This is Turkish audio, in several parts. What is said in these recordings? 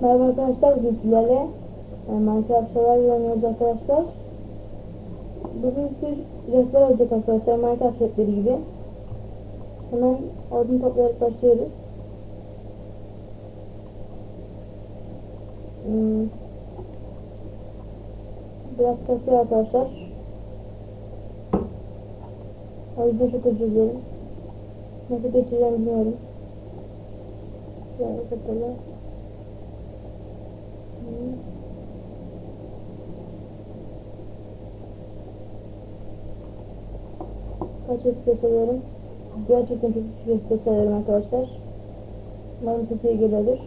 Merhaba arkadaşlar, bugün sizlerle e, Minecraft Survival oynuyoruz arkadaşlar. Bugün tür rehber olacak arkadaşlar, Minecraft rehberi gibi. Hemen odun toplayarak başlıyoruz. Hmm. Biraz kasıyor arkadaşlar. O yüzden çok özür dilerim. Nasıl geçeceğimi bilmiyorum. Şöyle kapalı. Kaç FPS alıyorum? Gerçekten çok düşük FPS arkadaşlar. Umarım sesi iyi geliyordur.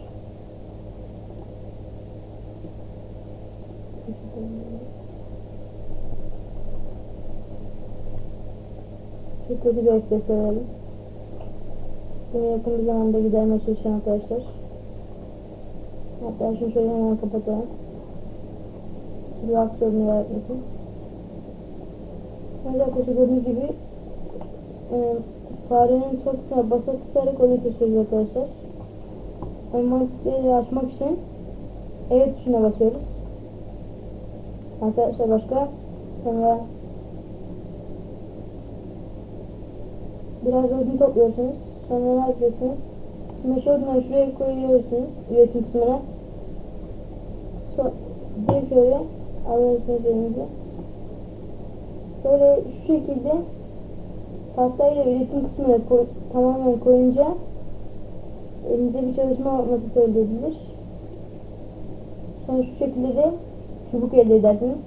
Çok kötü bir FPS alıyorum. Bunu yakın bir zamanda gidermeye çalışacağım arkadaşlar. Şunu şöyle hemen kapatalım. Aksiyonu yaratmasın. Evet arkadaşlar gördüğünüz gibi e, farenin sol tuşuna basa tutarak onu kesiyoruz arkadaşlar. Envanteri açmak için evet tuşuna basıyoruz. Arkadaşlar başka sonra biraz odun topluyorsunuz. Sonra ne yapıyorsunuz? Meşe odunları şuraya koyuyorsunuz üretim kısmına. Bir şöyle elinize. Böyle şu şekilde tahtayla üretim kısmına koy, tamamen koyunca elinize bir çalışma masası elde. Sonra şu şekilde de çubuk elde edersiniz.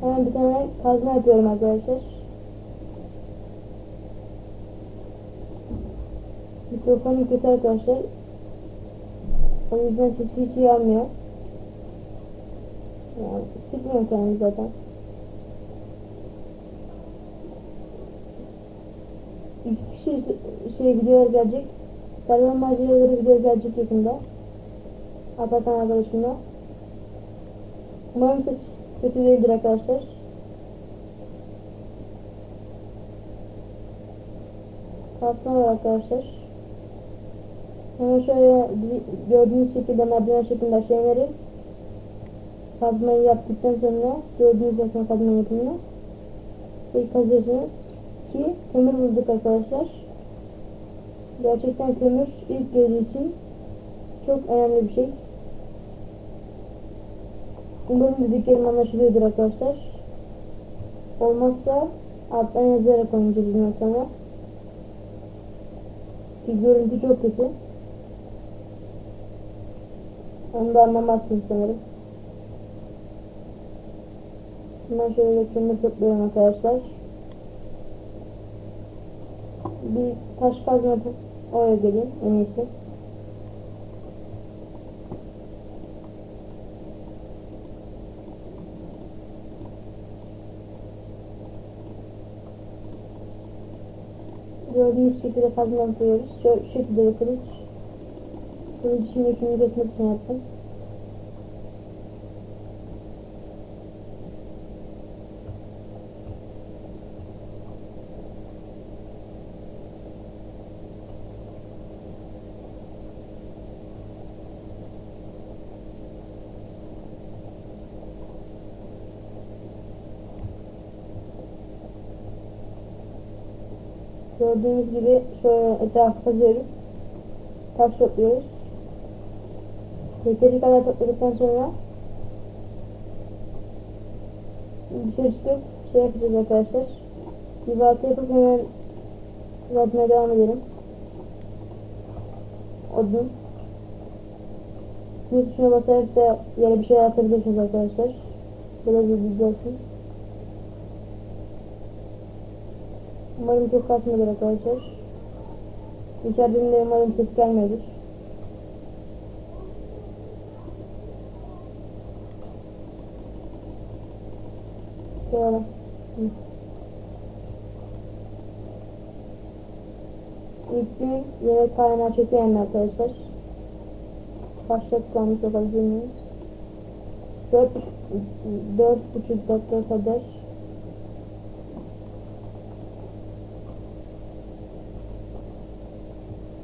Hemen bir tane kazma yapıyorum arkadaşlar. Mikrofonum kötü arkadaşlar. O yüzden sesi hiç iyi almıyor. Yani sıkmıyorum kendimi zaten. İki kişi şey videolar gelecek. Server maceraları video gelecek yakında. Atakan arkadaşımla. Umarım ses kötü değildir arkadaşlar. Kasma arkadaşlar. Hemen şöyle gördüğünüz şekilde merdiven şeklinde inerek kazmayı yaptıktan sonra gördüğünüz zaten kazma yapımını şey kazıyorsunuz ki kömür bulduk arkadaşlar. Gerçekten kömür ilk geldiği için çok önemli bir şey. Umarım dediklerim anlaşılıyordur arkadaşlar. Olmazsa alttan yazarak oynayacağız bundan sonra. Ki görüntü çok kötü. Onu da anlamazsınız sanırım. Hemen şöyle kömür topluyorum arkadaşlar. Bir taş kazma oraya gelin en iyisi. Gördüğünüz şekilde kazma yapıyoruz. Şu, şekilde de kılıç. Kılıç şimdi şunu kesmek için yaptım. Gördüğünüz gibi şöyle etrafı kazıyoruz. Taş topluyoruz. Yeteri kadar topladıktan sonra dışarı çıkıp şey yapacağız arkadaşlar. Balta yapıp hemen uzatmaya devam edelim. Odun. Bir tuşuna basarak da yere bir şey atabilirsiniz arkadaşlar. Böyle bir bilgi olsun. Umarım çok kasmadır arkadaşlar. İçeriden de umarım ses gelmiyordur. Şöyle. İlk gün yemek kaynağı çekiyorum arkadaşlar. Başlatıp kalmış olabilir miyiz? Dört, dört buçuk dakika kadar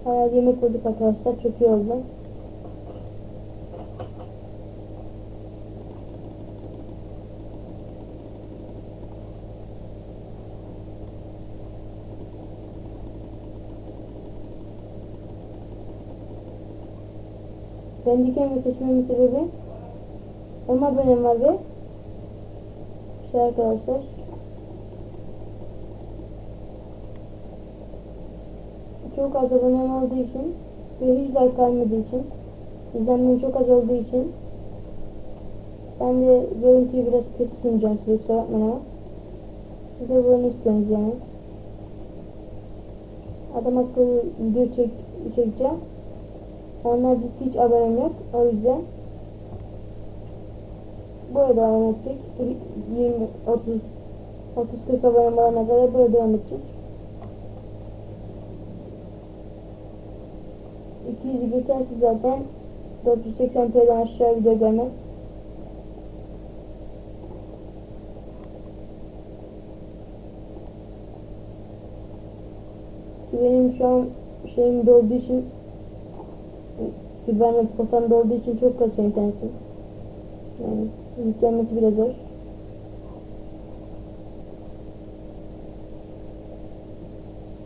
Bayağı yemek bulduk arkadaşlar. Çok iyi oldu. Ben diken ve seçmemin sebebi 10 abonem var ve şey arkadaşlar. Çok az abonem olduğu için ve hiç like kalmadığı için izlenmenin çok az olduğu için ben de görüntüyü biraz kötü sunacağım size kusura bakmayın ama. Siz de bunu istiyorsunuz yani. Adam akıllı video çek, çekeceğim onlar dizisi hiç abonem yok. O yüzden böyle devam edecek. 20 30 30 40 abonem olana kadar böyle devam edecek. 200'ü geçerse zaten 480p'den aşağı video gelmez. Benim şu an şeyim dolduğu için Güvenlik kotam dolduğu için çok kasıyor internetim. Yani yüklenmesi bile zor.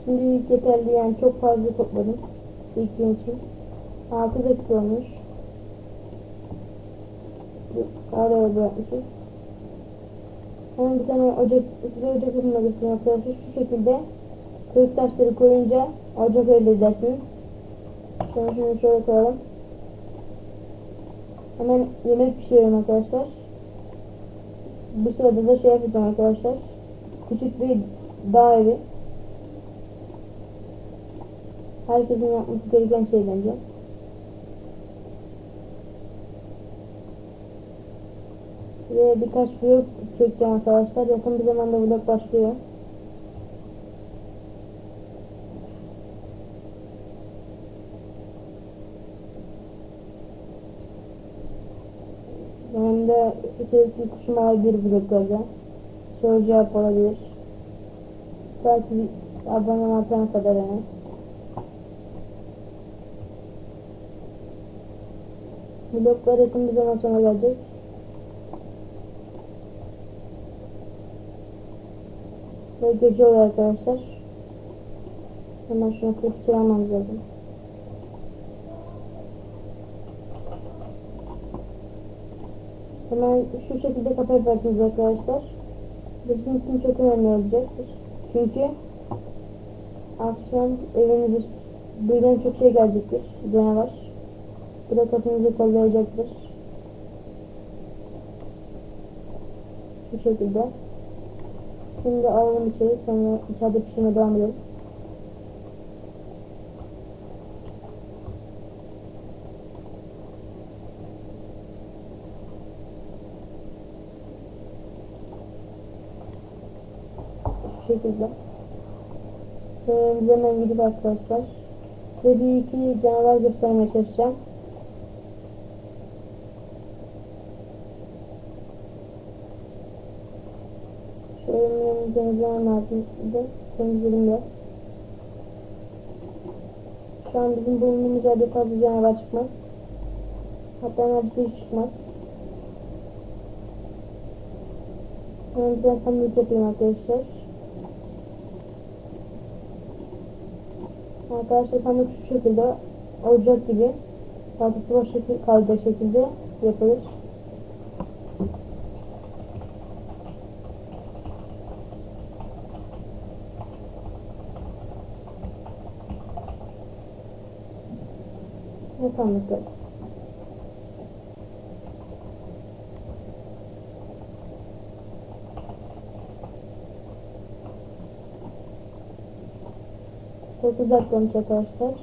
Şimdi yeterli yani çok fazla topladım. İlk gün için. 6 dakika olmuş. Araya bırakmışız. Hemen bir tane ocak, size ocak yapımına göstereyim arkadaşlar. Şu şekilde kırık taşları koyunca ocak elde edersiniz. Sonra şunu şöyle koyalım. Hemen yemek pişiriyorum arkadaşlar. Bu sırada da şey yapacağım arkadaşlar. Küçük bir dağ evi. Herkesin yapması gereken şey bence. Ve birkaç vlog çekeceğim arkadaşlar. Yakın bir zamanda vlog başlıyor. Yanımda içerikli kuşum olabilir vloglarda. Soru cevap olabilir. Belki abone atana kadar yani. Bloklar yakın bir zaman sonra gelecek. Ve gece oluyor arkadaşlar. Hemen şunu kırıp çıkarmamız lazım. Hemen şu şekilde kapı yaparsınız arkadaşlar. Bu sizin için çok önemli olacaktır. Çünkü akşam evinize birden çok şey gelecektir. Canavar. Bu da kapınızı kollayacaktır. Bu şekilde. Şimdi alalım içeri sonra içeride pişirmeye devam ederiz. Şu şekilde. Ee, hemen gidip arkadaşlar. Size bir iki canavar göstermeye çalışacağım. Şöyle benim temizlemem lazımdı. Temizledim de. Şu an bizim bulunduğumuz yerde fazla canavar çıkmaz. Hatta neredeyse hiç çıkmaz. Ben bir tane sandık yapayım arkadaşlar. Arkadaşlar sandık şu şekilde olacak gibi parçası boş şekil kalacak şekilde yapılır. Ne sandık 9 dakika olmuş arkadaşlar.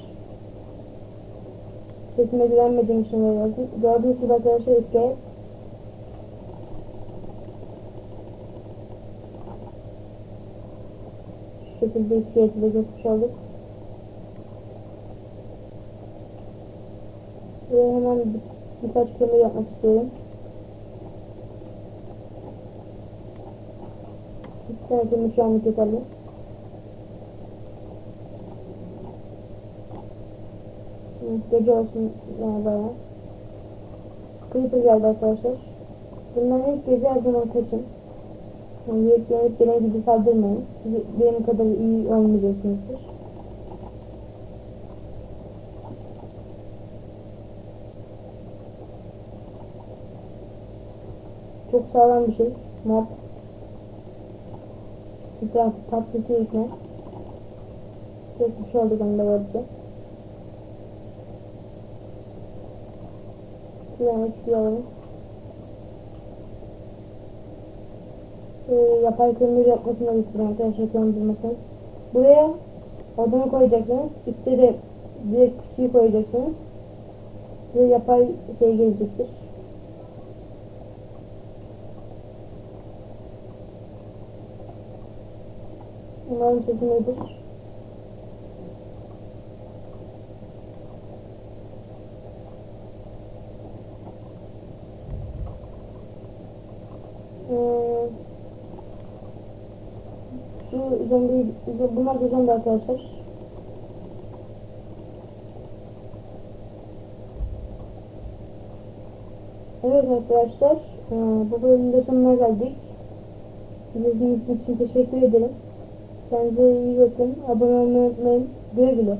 Sesime güvenmediğim için böyle yazdım. Gördüğünüz gibi arkadaşlar iskelet. Şu şekilde iskeleti de geçmiş olduk. Ve hemen birkaç kömür yapmak istiyorum. Bir tane kömür şu anlık yeterli. Gece olsun bayağı. Creeper geldi arkadaşlar. Bundan ilk gece her zaman kaçın. Yani yönetmenip gene gibi saldırmayın. Siz benim kadar iyi olmayacaksınızdır. Çok sağlam bir şey. Mob. Bir tarafı patlatıyor ikne. Geçmiş olduk onu da böylece. Şuradan XP alalım. Ee, yapay kömür yapmasını da istiyorum arkadaşlar kömür Buraya odunu koyacaksınız. Üstte de direkt kutuyu koyacaksınız. Size yapay şey gelecektir. Umarım sesim iyidir. Şu zombi, bunlar da zombi arkadaşlar. Evet arkadaşlar, ee, bu bölümde sonuna geldik. İzlediğiniz için teşekkür ederim. Kendinize iyi bakın. Abone olmayı unutmayın. Güle güle.